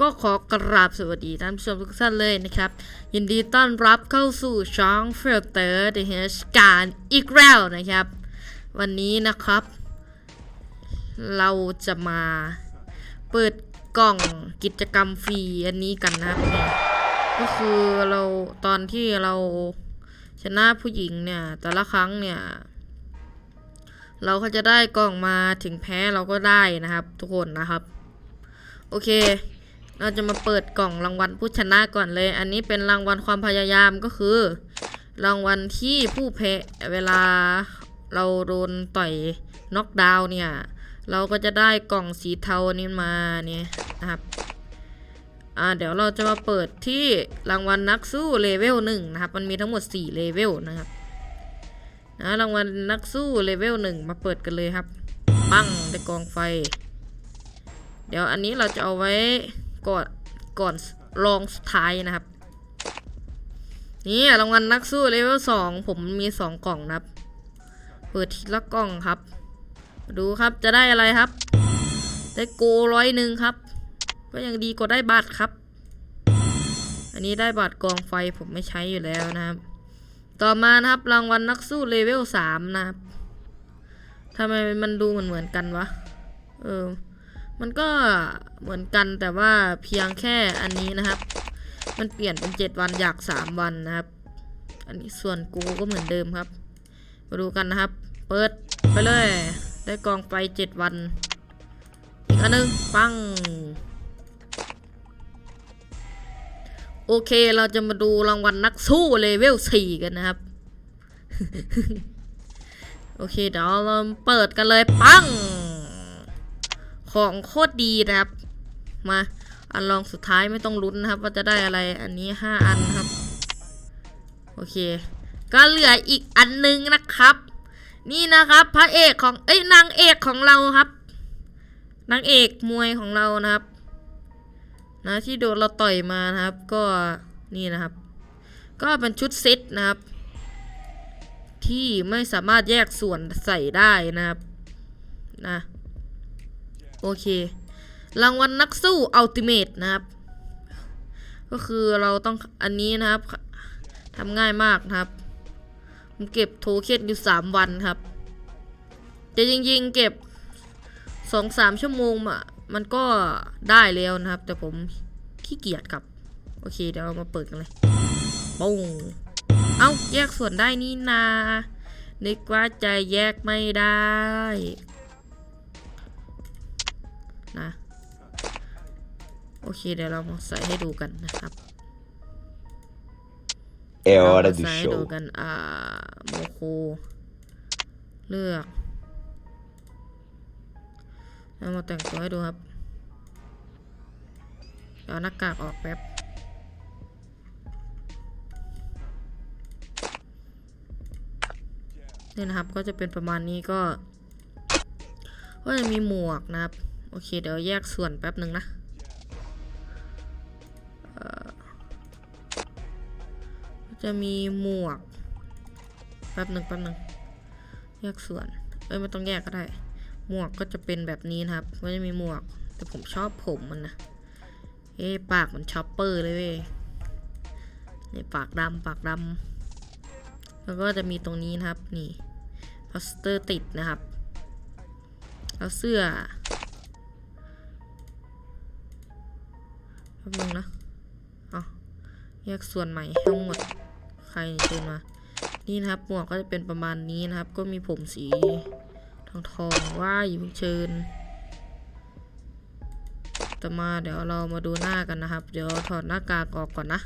ก็ขอกราบสวัสดีท่านผู้ชมทุกท่านเลยนะครับ ยินดีต้อนรับเข้าสู่ช่องเฟิลเตอร์เดฮสการอีกแล้วนะครับ วันนี้นะครับ เราจะมาเปิดกล่องกิจกรรมฟรีอันนี้กันนะครับก็คือเราตอนที่เราชนะผู้หญิงเนี่ย แต่ละครั้งเนี่ย เราก็จะได้กล่องมาถึงแพ้เราก็ได้นะครับ ทุกคนนะครับ โอเค เราจะมาเปิดกล่องรางวัลผู้ชนะก่อนเลย อันนี้เป็นรางวัลความพยายามก็คือ รางวัลที่ผู้แพ้เวลาเราโดนต่อยน็อกดาวน์เนี่ย เราก็จะได้กล่องสีเทานี้มาเนี่ยนะครับอ่าเดี๋ยวเราจะมาเปิดที่รางวัลนักสู้เลเวลหนึ่งนะครับ มันมีทั้งหมด 4 เลเวลนะครับนะรางวัลนักสู้เลเวลหนึ่งมาเปิดกันเลยครับ ปั้งได้กองไฟ เดี๋ยวอันนี้เราจะเอาไว้ ก่อนก่อนลองสุดท้ายนะครับ นี่รางวัลนักสู้เลเวลสองผมมีสองกล่องนะครับ เปิดทีละกล่องครับ ดูครับจะได้อะไรครับ ได้โกร้อยหนึ่งครับ ก็ยังดีกว่าได้บัตรครับ อันนี้ได้บัตรกองไฟผมไม่ใช้อยู่แล้วนะครับ ต่อมานะครับรางวัลนักสู้เลเวลสามนะครับทำไมมันดูเหมือนเหมือนกันวะ เออ มันก็เหมือนกันแต่ว่าเพียงแค่อันนี้นะครับ มันเปลี่ยนเป็นเจ็ดวันอยากสามวันนะครับ อันนี้ส่วนกูก็เหมือนเดิมครับ มาดูกันนะครับ เปิดไปเลย ได้กองไฟเจ็ดวัน อีกอันหนึงปัง โอเคเราจะมาดูรางวัลนักสู้เลเวลสี่กันนะครับ โอเคเดี๋ยวเราเปิดกันเลยปัง ของโคตรดีนะครับ มาอันลองสุดท้ายไม่ต้องลุ้นนะครับ ว่าจะได้อะไรอันนี้ห้าอันครับ โอเค ก็เหลืออีกอันนึงนะครับ นี่นะครับพระเอกของเอ้ยนางเอกของเราครับนางเอกมวยของเรานะครับ นะที่โดนเราต่อยมานะครับ ก็นี่นะครับ ก็เป็นชุดเซ็ตนะครับ ที่ไม่สามารถแยกส่วนใส่ได้นะครับนะ โอเค รางวัลนักสู้อัลติเมตนะครับ ก็คือเราต้องอันนี้นะครับทำง่ายมากนะครับ ผมเก็บโทเค็นอยู่สามวันครับแต่จริงๆเก็บสองสามชั่วโมงอะมันก็ได้แล้วนะครับ แต่ผมขี้เกียจครับ โอเค เดี๋ยวเรามาเปิดกันเลยปุ้งเอ้าแยกส่วนได้นี่นานึกว่าจะแยกไม่ได้ นะ โอเคเดี๋ยวเรามาใส่ให้ดูกันนะครับ É เรา hora มา do ใส่ให้ดู show. กันอ่าโมโคเลือกแล้วมาแต่งตัวให้ดูครับเดี๋ยวเอาหน้ากากออกแป๊บ นี่นะครับก็จะเป็นประมาณนี้ก็ ก็จะมีหมวกนะครับโอเค เดี๋ยวแยกส่วนแป๊บหนึ่งนะจะมีหมวก แป๊บหนึ่งแป๊บหนึ่งแยกส่วน เอ้ยไม่ต้องแยกก็ได้ หมวกก็จะเป็นแบบนี้นะครับ ก็จะมีหมวก แต่ผมชอบผมมันนะ เอ้ปากมันช็อปเปอร์เลยเว้ยนี่ปากดำปากดำแล้วก็จะมีตรงนี้นะครับ นี่พลาสเตอร์ติดนะครับ แล้วเสื้อ ป๊บนึงนะเอาแยกส่วนใหม่ทั้งหมด ใครเชิญมา นี่นะครับหมวกก็จะเป็นประมาณนี้นะครับ ก็มีผมสีทองทองๆว่าอยู่เพิ่งเชิญต่อมาเดี๋ยวเรามาดูหน้ากันนะครับ เดี๋ยวถอดหน้ากากออกก่อนนะ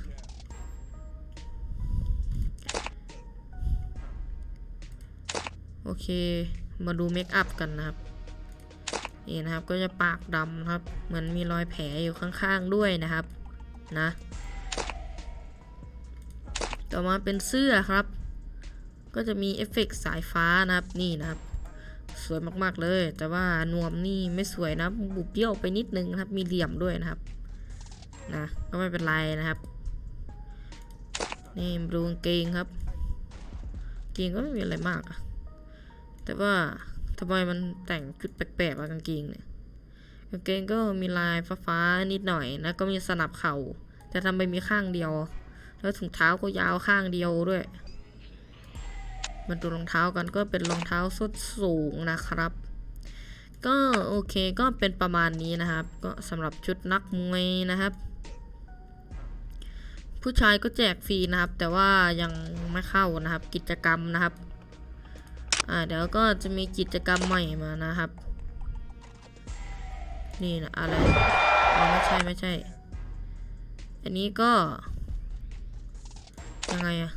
โอเค มาดูเมคอัพกันนะครับ นี่นะครับก็จะปากดำครับ เหมือนมีรอยแผลอยู่ข้างๆด้วยนะครับนะ ต่อมาเป็นเสื้อครับ ก็จะมีเอฟเฟกต์สายฟ้านะครับนี่นะครับ สวยมากๆเลย แต่ว่านวมนี่ไม่สวยนะบุบเบี้ยวไปนิดนึงนะครับ มีเหลี่ยมด้วยนะครับนะก็ไม่เป็นไรนะครับ นี่มาดูกางเกงครับเกงก็ไม่มีอะไรมากอะแต่ว่า ทำไมมันแต่งชุดแปลกๆอะกางเกงเนี่ยกางเกงก็มีลายฟ้าๆนิดหน่อยนะก็มีสนับเข่า แต่ทำไปมีข้างเดียว แล้วถุงเท้าก็ยาวข้างเดียวด้วย มาดูรองเท้ากันก็เป็นรองเท้าส้นสูงนะครับ ก็โอเคก็เป็นประมาณนี้นะครับ ก็สำหรับชุดนักมวยนะครับ ผู้ชายก็แจกฟรีนะครับ แต่ว่ายังไม่เข้านะครับ กิจกรรมนะครับ อ่าเดี๋ยวก็จะมีกิจกรรมใหม่มานะครับ นี่นะอะไรอ๋อไม่ใช่ไม่ใช่ อันนี้ก็ ยังไงอะ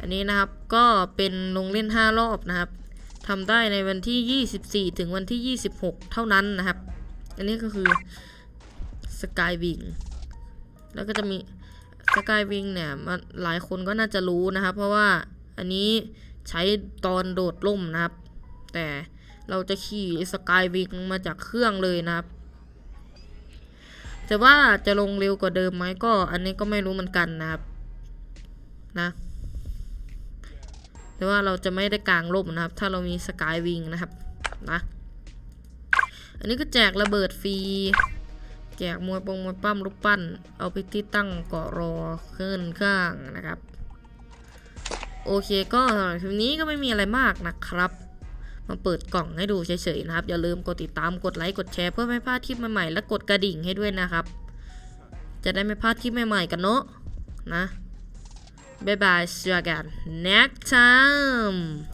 อันนี้นะครับก็เป็นลงเล่น 5 รอบนะครับทำได้ในวันที่ 24 ถึงวันที่ 26 เท่านั้นนะครับ อันนี้ก็คือสกายวิงแล้วก็จะมีสกายวิงเนี่ยมันหลายคนก็น่าจะรู้นะครับ เพราะว่า อันนี้ใช้ตอนโดดล่มนะครับ แต่เราจะขี่สกายวิงมาจากเครื่องเลยนะครับ แต่ว่าจะลงเร็วกว่าเดิมไหมก็ อันนี้ก็ไม่รู้เหมือนกันนะครับนะ แต่ว่าเราจะไม่ได้กางร่มนะครับ ถ้าเรามีสกายวิงนะครับนะอันนี้ก็แจกระเบิดฟรีแจกมวยปงมวยปั้มรูปปั้น เอาไปที่ตั้งเกาะรอขึ้นข้างนะครับ โอเคก็สำหรับคลิปนี้ก็ไม่มีอะไรมากนะครับ มาเปิดกล่องให้ดูเฉยๆนะครับ อย่าลืมกดติดตามกดไลค์กดแชร์เพื่อไม่พลาดคลิปใหม่ๆและกดกระดิ่งให้ด้วยนะครับ จะได้ไม่พลาดคลิปใหม่ๆกันเนาะนะบ๊ายบายเจอกัน next time